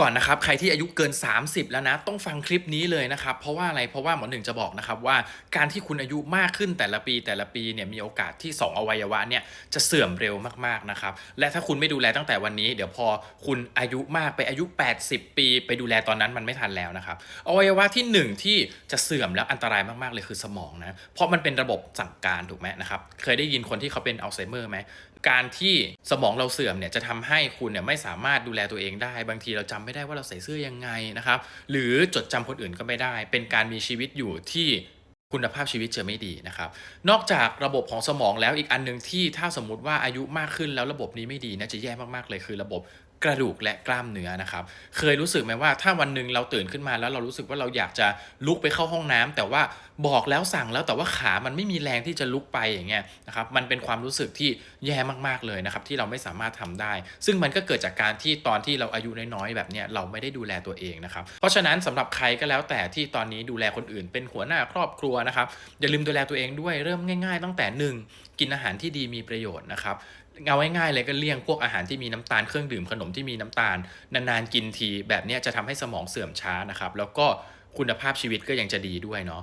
ก่อนนะครับใครที่อายุเกิน 30 แล้วนะ ต้องฟังคลิปนี้เลยนะครับ เพราะว่าอะไรเพราะว่าหมอหนึ่งจะบอกนะครับว่าการที่คุณอายุมากขึ้นแต่ละปีแต่ละปีเนี่ยมีโอกาสที่ 2 อวัยวะเนี่ยจะเสื่อมเร็วมากๆนะครับและถ้าคุณไม่ดูแลตั้งแต่วันนี้ เดี๋ยวพอคุณอายุมากไปอายุ 80 ปี ไปดูแลตอนนั้นมันไม่ทันแล้วนะครับอวัยวะที่หนึ่งที่จะเสื่อมแล้วอันตรายมากๆเลยคือสมองนะเพราะมันเป็นระบบสั่งการถูกไหมนะครับเคยได้ยินคนที่เขาเป็นอัลไซเมอร์ไหมการที่สมองเราเสื่อมเนี่ยจะทำให้คุณเนี่ยไม่สามารถดูแลตัวเองได้บางทีเราจำไม่ได้ว่าเราใส่เสื้อยังไงนะครับ หรือจดจำคนอื่นก็ไม่ได้ เป็นการมีชีวิตอยู่ที่คุณภาพชีวิตจะไม่ดีนะครับ นอกจากระบบของสมองแล้วอีกอันหนึ่งที่ถ้าสมมติว่าอายุมากขึ้นแล้วระบบนี้ไม่ดีนะจะแย่มากๆเลยคือระบบกระดูกและกล้ามเนื้อนะครับ เคยรู้สึกไหมว่าถ้าวันหนึ่งเราตื่นขึ้นมาแล้วเรารู้สึกว่าเราอยากจะลุกไปเข้าห้องน้ำแต่ว่า บอกแล้วสั่งแล้วแต่ว่าขามันไม่มีแรงที่จะลุกไปอย่างเงี้ยนะครับมันเป็นความรู้สึกที่แย่มากๆเลยนะครับที่เราไม่สามารถทำได้ ซึ่งมันก็เกิดจากการที่ตอนที่เราอายุน้อยๆแบบเนี้ยเราไม่ได้ดูแลตัวเองนะครับเพราะฉะนั้นสำหรับใครก็แล้วแต่ที่ตอนนี้ดูแลคนอื่น เป็นหัวหน้าครอบครัวนะครับอย่าลืมดูแลตัวเองด้วยเริ่มง่าย ๆ ตั้งแต่หนึ่งกินอาหารที่ดีมีประโยชน์นะครับเอาง่ายๆเลยก็เลี่ยงพวกอาหารที่มีน้ำตาลเครื่องดื่มขนมที่มีน้ำตาล นานๆกินที แบบเนี้ยจะทำให้สมองเสื่อมช้านะครับแล้วก็คุณภาพชีวิตก็ยังจะดีด้วยเนาะ